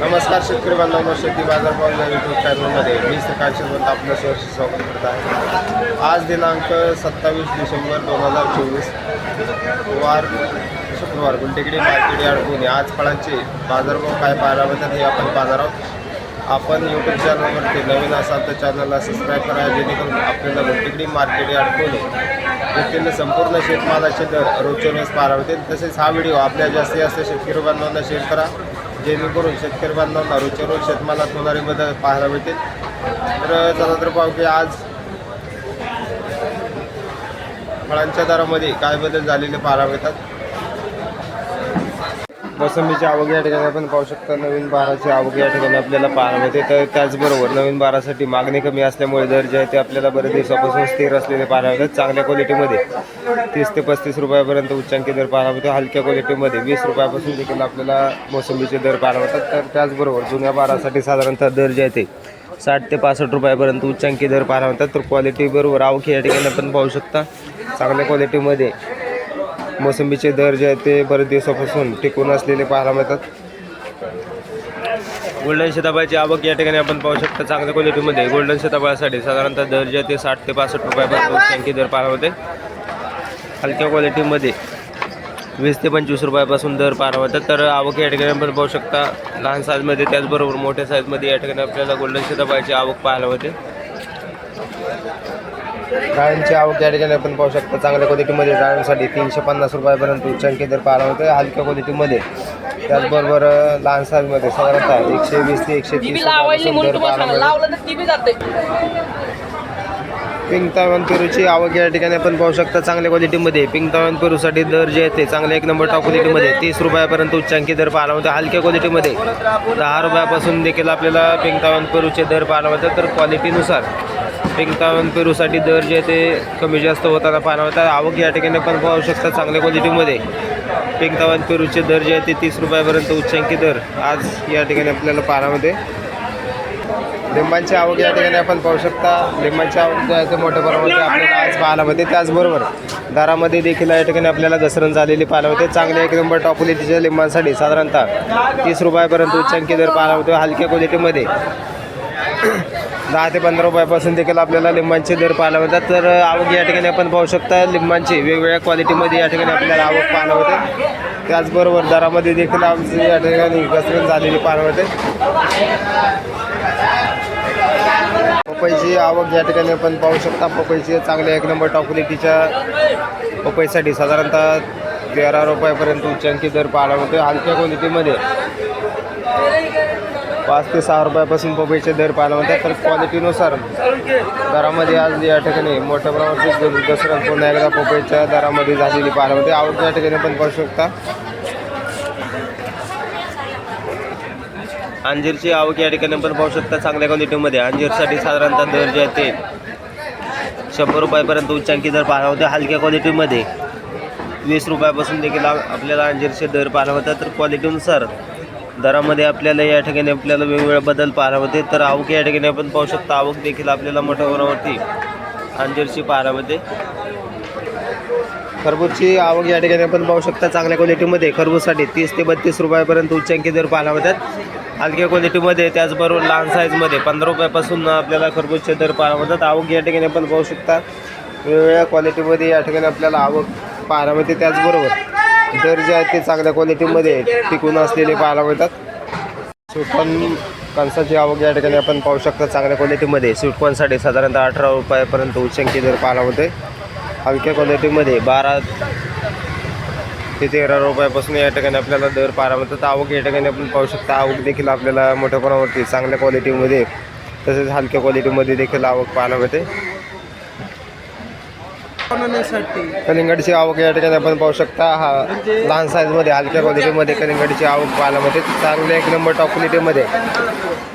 नमस्कार शेतकरी बांधवांनो शेती बाजार भाव या यूट्यूब चॅनलमध्ये मी सकाळचे बोलत आपलं सहर्ष स्वागत करत आहे. आज दिनांक सत्तावीस डिसेंबर दोन हजार चोवीस वार शुक्रवार गुंटेकडे मार्केट यार्ड पुणे आज फळांचे बाजारभाव काय पाहायला मिळतात हे आपण पाहणार आहोत. आपण यूट्यूब चॅनलवरती नवीन असाल तर चॅनलला सबस्क्राईब करा जेणेकरून आपल्याला गुंटेकडी मार्केट यार्ड पुणे येथील संपूर्ण शेतमालाचे दर रोजच्या रोज पाहायला मिळतील. तसेच हा व्हिडिओ आपल्या जास्तीत जास्त शेतकरी बांधवांना शेअर करा. जेणेकरून शेतकरी बांधवांना रोजच्या रोज शेतमालात होणारे बदल पाहायला मिळतील तर चला तर पाहू की आज फळांच्या दरामध्ये काय बदल झालेले पाहायला मिळतात. मोसंबीची आवक या ठिकाणी आपण पाहू शकता नवीन बाराची आवक या ठिकाणी आपल्याला पाहायला मिळते. तर त्याचबरोबर नवीन बारासाठी मागणी कमी असल्यामुळे दर जे आहे ते आपल्याला बरेच दिवसापासून स्थिर असलेले पाहायला मिळतात. चांगल्या क्वालिटीमध्ये तीस ते पस्तीस रुपयापर्यंत उच्चांकी दर पाहायला मिळतो. हलक्या क्वालिटीमध्ये वीस रुपयापासून देखील आपल्याला मोसंबीचे दर पाहायला मिळतात. तर त्याचबरोबर जुन्या बारासाठी साधारणतः दर जे आहे ते साठ ते पासष्ट रुपयापर्यंत उच्चांकी दर पाहायला मिळतात. तर क्वालिटीबरोबर आवक या ठिकाणी आपण पाहू शकता. चांगल्या क्वालिटीमध्ये मोसंबीचे दर जे आहेत ते बरेच दिवसापासून टिकून असलेले पाहायला मिळतात. गोल्डन शेताबाळची आवक या ठिकाणी आपण पाहू शकता. चांगल्या क्वालिटीमध्ये गोल्डन शेताबाळासाठी साधारणतः दर जे आहे ते साठ ते पासष्ट रुपयापर्यंत उच्चांकी दर पाहायला मिळते. हलक्या क्वालिटीमध्ये वीस ते पंचवीस रुपयापासून दर पाहायला मिळतात. तर आवक या ठिकाणी आपण पाहू शकता. लहान साईजमध्ये त्याचबरोबर मोठ्या साईजमध्ये या ठिकाणी आपल्याला गोल्डन शताबाची आवक पाहायला मिळते. डाळींची आवक या ठिकाणी आपण पाहू शकता. चांगल्या क्वालिटीमध्ये डाळींसाठी तीनशे पन्नास रुपयापर्यंत उच्चांकी दर पाहायला होते हलक्या क्वालिटीमध्ये. त्याचबरोबर लहान साईजमध्ये साधारणतः एकशे वीस ते एकशे तीस पिंक तावन पेरूची आवक या ठिकाणी आपण पाहू शकता. चांगल्या क्वालिटीमध्ये. पिंक तावन पेरूसाठी दर जे आहे ते चांगले एक नंबर टॉप क्वालिटीमध्ये तीस रुपयापर्यंत उच्चांकी दर पाहायला होते हलक्या क्वालिटीमध्ये. दहा रुपयापासून देखील आपल्याला पिंक तावन पेरूचे दर पाहायला मिळतात. तर क्वालिटीनुसार पिंक पेरूसाठी दर जे आहे ते कमी जास्त होताना पाहायला होता आवक या ठिकाणी पण पाहू शकता चांगल्या क्वालिटीमध्ये पिंक पेरूचे दर जे आहे ते तीस रुपयापर्यंत उच्चांकी दर आज या ठिकाणी आपल्याला पाहण्यामध्ये लिंबांची आवक या ठिकाणी आपण पाहू शकता. लिंबांची आवक जे आहे ते मोठ्या प्रमाणात आपल्याला आज पाहायला मिळते. त्याचबरोबर दारामध्ये देखील या ठिकाणी आपल्याला घसरण झालेली पाहायला मिळते. चांगले एक नंबर टॉप क्वालिटीच्या लिंबांसाठी साधारणतः तीस रुपयापर्यंत उच्चांकी दर पाहायला मिळतो. हलक्या क्वालिटीमध्ये दहा ते पंधरा रुपयापासून देखील आपल्याला लिंबांचे दर पाहायला मिळतात. तर आवक या ठिकाणी आपण पाहू शकता लिंबांची वेगवेगळ्या क्वालिटीमध्ये या ठिकाणी आपल्याला आवक पाहायला मिळते. त्याचबरोबर दरामध्ये देखील आमची या ठिकाणी घसरण झालेली पाहायला मिळते. पपईची आवक या ठिकाणी आपण पाहू शकता. पपईची चांगल्या एक नंबर टॉप क्वालिटीच्या पपईसाठी साधारणतः तेरा रुपयापर्यंत उच्चांकी दर पाहायला मिळतो हलक्या क्वालिटीमध्ये पाच ते सहा रुपयापासून पपईचे दर पाहायला मिळतात. तर क्वालिटीनुसार दरामध्ये आज या ठिकाणी मोठ्या प्रमाणात घसरण पुन्हा एकदा पपईच्या दरामध्ये झालेली पाहायला मिळते. आवड या ठिकाणी पण पाहू शकता. अंजीरची आवक या ठिकाणी पण पाहू शकता चांगल्या क्वालिटीमध्ये अंजीरसाठी साधारणतः दर जे आहे ते शंभर रुपयापर्यंत उच्चांकी दर पाहायला होते हलक्या क्वालिटीमध्ये वीस रुपयापासून देखील आपल्याला अंजीरचे दर पाहायला होतात तर क्वालिटीनुसार दरामध्ये आपल्याला या ठिकाणी आपल्याला वेगवेगळे बदल पाहायला होते तर आवक या ठिकाणी आपण पाहू शकता आवक देखील आपल्याला मोठ्या प्रमाणावरती अंजीरची पाहायला होते खरबूजची आवक या ठिकाणी आपण पाहू शकता चांगल्या क्वालिटीमध्ये खरबूजसाठी तीस ते बत्तीस रुपयापर्यंत उच्चांकी दर पाहायला मिळतात. हलक्या क्वालिटीमध्ये त्याचबरोबर लहान साईजमध्ये पंधरा रुपयापासून आपल्याला खरबूजचे दर पाहायला मिळतात. आवक या ठिकाणी आपण पाहू शकता वेगवेगळ्या क्वालिटीमध्ये या ठिकाणी आपल्याला आवक पाहायला मिळते. त्याचबरोबर दर जे आहेत ते चांगल्या क्वालिटीमध्ये टिकून असलेले पाहायला मिळतात. सुटकॉन कणसाची आवक या ठिकाणी आपण पाहू शकता चांगल्या क्वालिटीमध्ये सुटकॉनसाठी साधारणतः अठरा रुपयापर्यंत उच्चंकी दर पाहायला मिळते हलक्या क्वालिटीमध्ये बारा ते तेरा रुपयापासून या ठिकाणी आपल्याला दर पाहायला मिळतात. आवक या ठिकाणी आपण पाहू शकता आवक देखील आपल्याला मोठ्या प्रमाणावरती चांगल्या क्वालिटीमध्ये तसेच हलक्या क्वालिटीमध्ये देखील आवक पाहायला मिळते. कलिंगडची आवक या ठिकाणी आपण पाहू शकता. हा लहान साईजमध्ये हलक्या क्वालिटीमध्ये कलिंगडची आवक पाहायला मिळते. चांगल्या एक नंबर टॉप क्वालिटीमध्ये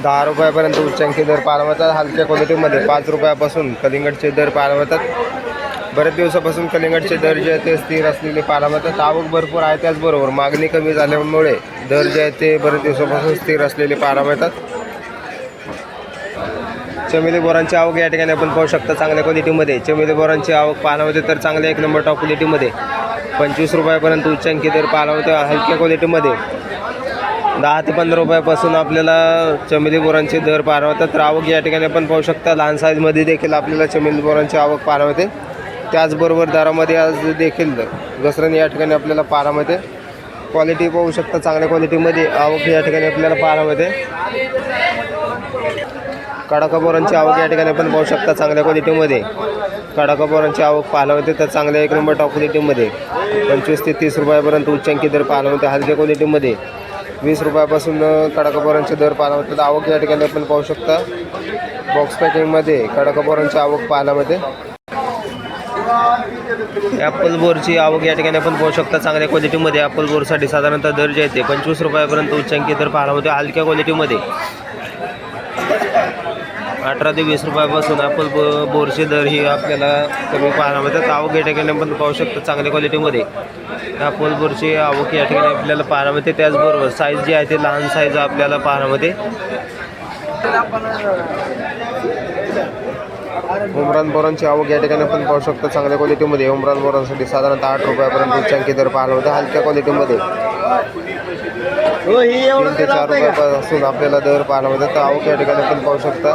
दहा रुपयापर्यंत उच्चांकी दर पाहायला मिळतात. हलक्या क्वालिटीमध्ये पाच रुपयापासून कलिंगडचे दर पाहायला मिळतात. बरेच दिवसापासून कलिंगडचे दर जे आहे ते स्थिर असलेले पाहायला मिळतात. आवक भरपूर आहे त्याचबरोबर मागणी कमी झाल्यामुळे दर जे आहे ते बरेच दिवसापासून स्थिर असलेले पाहायला मिळतात. चमेली बोरांची आवक या ठिकाणी आपण पाहू शकता चांगल्या क्वालिटीमध्ये चमेली बोरांची आवक पाहायला होते तर चांगल्या एक नंबर टॉप क्वालिटीमध्ये पंचवीस रुपयापर्यंत उच्चांकी दर पाहायला होते हलक्या क्वालिटीमध्ये दहा ते पंधरा रुपयापासून आपल्याला चमेली बोरांचे दर पाहायला होतात तर आवक या ठिकाणी आपण पाहू शकता लहान साईजमध्ये देखील आपल्याला चमेली बोरांची आवक पाहायला होते त्याचबरोबर दरामध्ये आज देखील घसरण या ठिकाणी आपल्याला पाहायला मिळते. क्वालिटी पाहू शकता चांगल्या क्वालिटीमध्ये आवक या ठिकाणी आपल्याला पाहायला मिळते. कडाकापोरांची आवक या ठिकाणी आपण पाहू शकता चांगल्या क्वालिटीमध्ये. कडाकापोरांची आवक पाहायला होते तर चांगल्या एक नंबर टॉप क्वालिटीमध्ये पंचवीस ते तीस रुपयापर्यंत उच्चांकी दर पाहायला होते हलक्या क्वालिटीमध्ये. वीस रुपयापासून कडाकापोरांचे दर पाहायला मिळतात. तर आवक या ठिकाणी आपण पाहू शकता. बॉक्स पॅकिंगमध्ये कडाकापोरांची आवक पाहायला मिळते. ॲपल बोरची आवक या ठिकाणी आपण पाहू शकता चांगल्या क्वालिटीमध्ये. ॲपल बोरसाठी साधारणतः दर जे येते पंचवीस रुपयापर्यंत उच्चांकी दर पाहायला होते हलक्या क्वालिटीमध्ये. अठरा ते वीस रुपयापासून आपण ब बोरचे दर ही आपल्याला कमी पाहायला मिळतात म्हणजे आवक या ठिकाणी आपण पाहू शकतो चांगल्या क्वालिटीमध्ये. आपल बोरची आवक या ठिकाणी आपल्याला पाहायला मिळते म्हणजे त्याचबरोबर साईज जी आहे ते लहान साईज आपल्याला पाहायला मिळते म्हणजे उमरान बोरांची आवक या ठिकाणी आपण पाहू शकतो चांगल्या क्वालिटीमध्ये. उमरान बोरांसाठी साधारणतः आठ रुपयापर्यंत उच्चांकी दर पाहायला होता हलक्या क्वालिटीमध्ये. तीन ते चार रुपयापासून आपल्याला दर पाहायला मिळतात तर आवक या ठिकाणी आपण पाहू शकता.